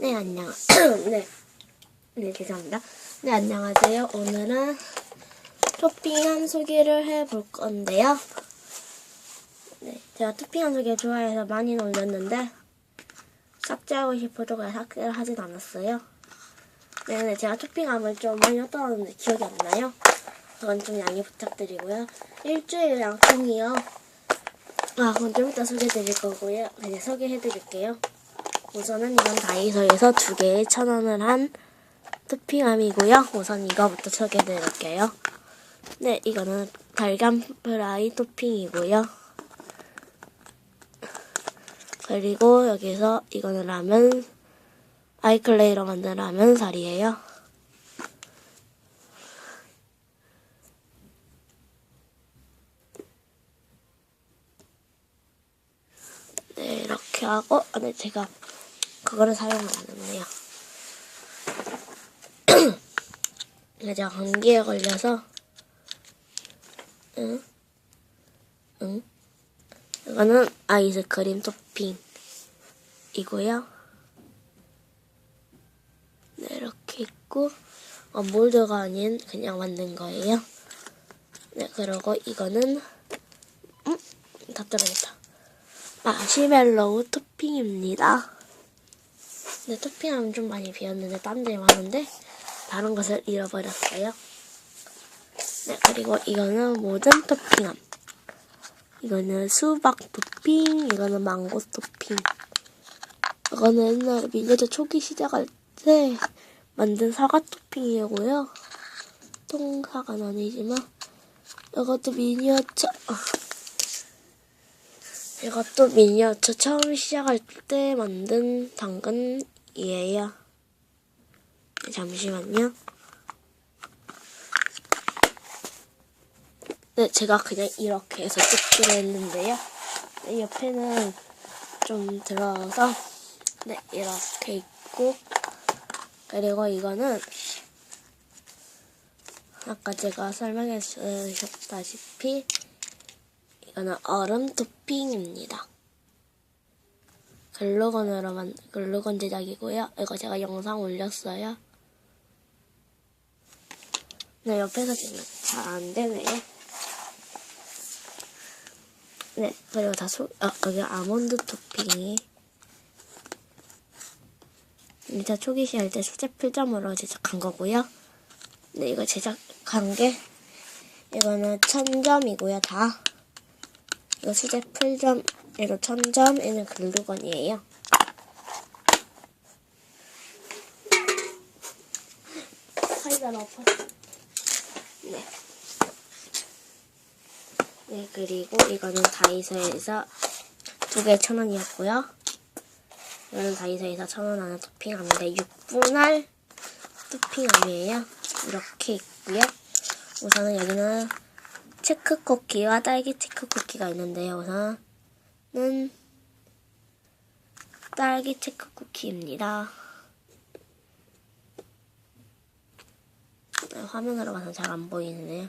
네, 안녕. 네. 네, 죄송합니다. 네, 안녕하세요. 오늘은 토핑한 소개를 해볼 건데요. 네, 제가 토핑한 소개 좋아해서 많이 올렸는데, 삭제하고 싶어도 그냥 삭제를 하진 않았어요. 네, 근데 제가 토핑함을 좀 많이 했다는데 기억이 안 나요. 그건 좀 양해 부탁드리고요. 일주일 양통이요. 아, 그건 좀 이따 소개해드릴 거고요. 그냥 소개해드릴게요. 우선은 이건 다이소에서 두 개에 천 원을 한 토핑함이고요. 우선 이거부터 소개해드릴게요. 네, 이거는 달걀 프라이 토핑이고요. 그리고 여기서 이거는 라면 아이클레이로 만든 라면 살이에요. 네, 이렇게 하고, 아, 네, 제가 그거를 사용을 안 했네요. 제가 감기에 걸려서, 응? 응? 이거는 아이스크림 토핑이고요. 네, 이렇게 있고, 어, 몰드가 아닌 그냥 만든 거예요. 네, 그리고 이거는, 음, 다 떨어졌다. 마시멜로우 토핑입니다. 네, 토핑하면 좀 많이 비었는데 딴 데 많은데 다른 것을 잃어버렸어요. 네, 그리고 이거는 모든 토핑함. 이거는 수박 토핑, 이거는 망고 토핑. 이거는 옛날에 미니어처 초기 시작할 때 만든 사과 토핑이고요. 통사과는 아니지만 이것도 미니어처 아. 이것도 미니어처 처음 시작할 때 만든 당근 이에요. 네, 잠시만요. 네, 제가 그냥 이렇게 해서 찍기로 했는데요. 네, 옆에는 좀 들어서 네, 이렇게 있고 그리고 이거는 아까 제가 설명해 주셨다시피 이거는 얼음 토핑입니다. 글루건으로 만 글루건 제작이고요. 이거 제가 영상 올렸어요. 네, 옆에서 지금 잘 안 되네요. 네, 그리고 다 소, 아, 여기 아몬드 토핑이. 일단 초기 시할 때 수제 필점으로 제작한 거고요. 네, 이거 제작한 게, 이거는 천점이고요, 다. 이거 수제 풀점, 이거 천점, 얘는 글루건이에요. 사이다 넣었어. 네. 네, 그리고 이거는 다이소에서 두 개에 천 원이었고요. 이거는 다이소에서 천원 하나 토핑하는데 6분할 토핑함이에요. 이렇게 있고요. 우선은 여기는 체크 쿠키와 딸기 체크 쿠키가 있는데요. 우선 은 딸기 체크 쿠키입니다. 네, 화면으로 봐서 잘 안 보이네요.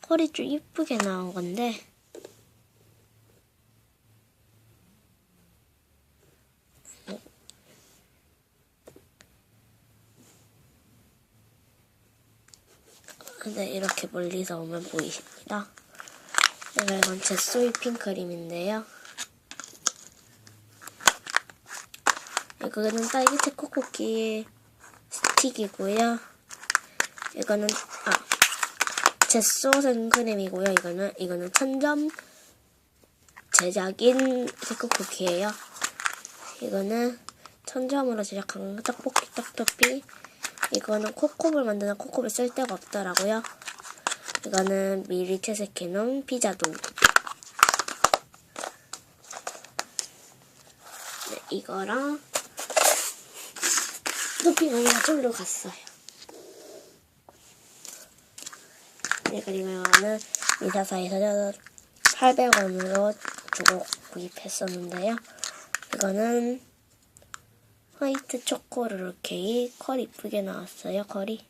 컬이 좀 이쁘게 나온 건데 근데 이렇게 멀리서 오면 보이십니다. 네, 이건 제소이 핑 크림인데요. 이거는 딸기 체코 쿠키 스틱이고요. 이거는 아 제소 생크림이고요. 이거는 이거는 천점 제작인 체코 쿠키예요. 이거는 천점으로 제작한 떡볶이 떡토피 이거는 코코볼 만드는 코코볼 쓸 데가 없더라고요. 이거는 미리 채색해놓은 피자도. 네, 이거랑 토핑을 저기로 갔어요. 네, 그리고 이거는 미사사에서 800원으로 주고 구입했었는데요. 이거는 화이트 초코르르 케이크 컬 이쁘게 나왔어요. 컬이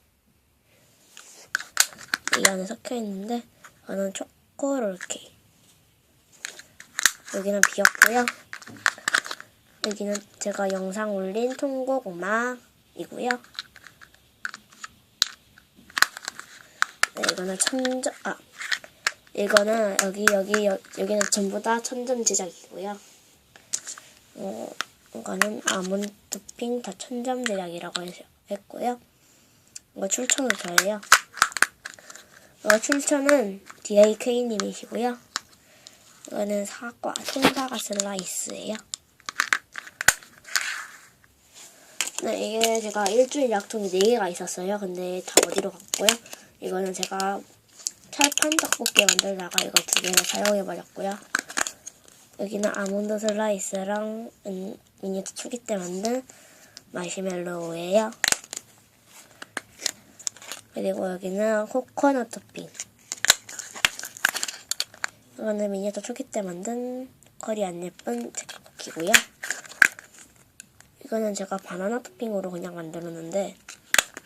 이 안에 섞여 있는데 이거는 초코르르 케이크 여기는 비었고요. 여기는 제가 영상 올린 통곡음악 이고요. 네, 이거는 천점, 아, 이거는 여기, 여기, 여, 여기는 전부 다 천점 제작이고요. 어, 이거는 아몬드 토핑 다 천점 제작이라고 했고요. 이거 출처는 저예요. 이거 출처는 DAK님이시고요. 이거는 사과, 통사과 슬라이스예요. 네, 이게 제가 일주일 약통이 4개가 있었어요. 근데 다 어디로 갔고요. 이거는 제가 철판 떡볶이 만들다가 이거 두 개를 사용해버렸고요. 여기는 아몬드 슬라이스랑 음, 미니트 초기 때 만든 마시멜로우예요. 그리고 여기는 코코넛 토핑. 이거는 미니트 초기 때 만든 컬이 안 예쁜 제쿠키고요. 이거는 제가 바나나 토핑으로 그냥 만들었는데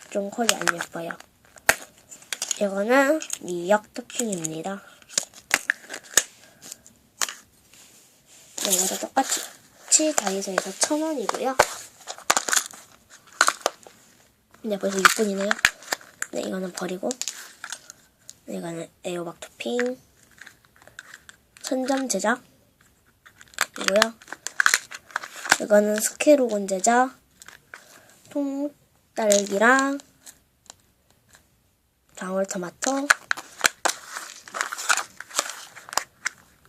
좀 컬이 안 예뻐요. 이거는 미역 토핑입니다. 네, 이것도 똑같이 다이소에서 천 원이고요. 네, 벌써 6분이네요. 네, 이거는 버리고. 네, 이거는 에어박 토핑. 천점 제작. 이고요. 이거는 스케로곤 제작. 통딸기랑 방울토마토.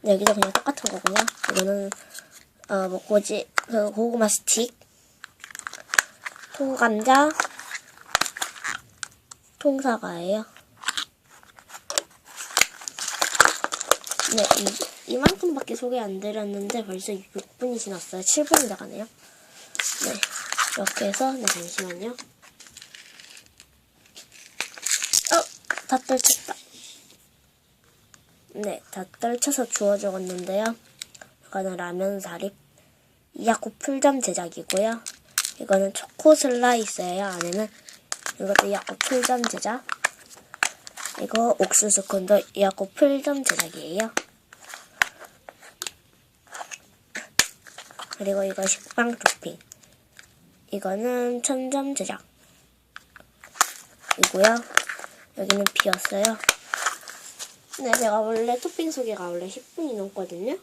네, 여기도 그냥 똑같은 거고요. 이거는 어, 뭐 고지 그 고구마 스틱, 통감자, 통사과예요. 네, 이, 이만큼밖에 소개 안 드렸는데 벌써 6분이 지났어요. 7분이 나가네요. 네, 이렇게 해서 네 잠시만요. 어, 다 떨쳤다. 네, 다 떨쳐서 주워 적었는데요. 이거는 라면 사립 이야코 풀점 제작이고요. 이거는 초코 슬라이스예요. 안에는 이것도 이야코 풀점 제작. 이거 옥수수 콘도 이야코 풀점 제작이에요. 그리고 이거 식빵 토핑. 이거는 천점 제작. 이고요. 여기는 비었어요. 네, 제가 원래 토핑 소개가 원래 10분이 넘거든요.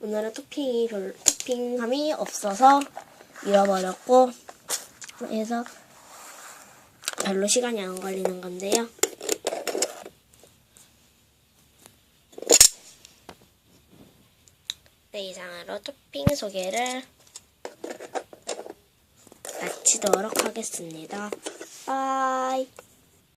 오늘은 토핑이 별, 토핑함이 없어서 잃어버렸고, 그래서 별로 시간이 안 걸리는 건데요. 네, 이상으로 토핑 소개를 마치도록 하겠습니다. 빠이